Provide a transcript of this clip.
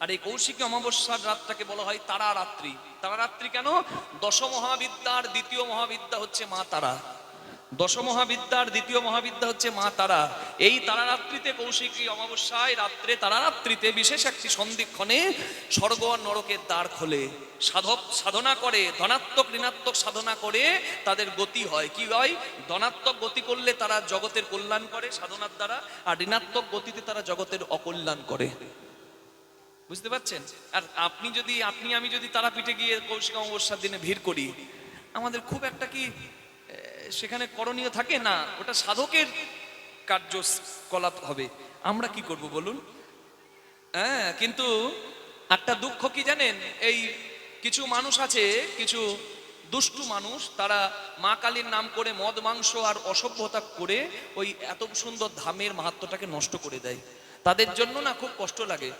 আর এই কৌশিকী অমাবস্যার রাতটাকে বলা হয় তারা রাত্রি তারা রাত্রি কেন? দশ মহাবিদ্যার দ্বিতীয় মহাবিদ্যা হচ্ছে মা তারা। দশ মহাবিদ্যার দ্বিতীয় মহাবিদ্যা হচ্ছে মা তারা। এই তারারাত্রিতে কৌশিকী অমাবস্যায় রাত্রে তারারাত্রিতে বিশেষ একটি সন্ধিক্ষণে স্বর্গ নরকের দ্বার খোলে। সাধক সাধনা করে, ধনাত্মক, ঋণাত্মক সাধনা করে তাদের গতি হয়। কি হয়? ধনাত্মক গতি করলে তারা জগতের কল্যাণ করে সাধনার দ্বারা, আর ঋণাত্মক গতিতে তারা জগতের অকল্যাণ করে। বুঝতে পারছেন? আর আপনি যদি, আপনি, আমি যদি তারাপীঠে গিয়ে কৌশিক অমাবস্যার দিনে ভিড় করি, আমাদের খুব একটা কি সেখানে করণীয় থাকে? না, ওটা সাধকের কার্যকলাপ হবে। আমরা কি করব বলুন? হ্যাঁ কিন্তু একটা দুঃখ কি জানেন? এই কিছু মানুষ আছে, কিছু দুষ্টু মানুষ, তারা মা কালীর নাম করে মদ, মাংস আর অসভ্যতা করে ওই এত সুন্দর ধামের মাহাত্মটাকে নষ্ট করে দেয়। তাদের জন্য না খুব কষ্ট লাগে।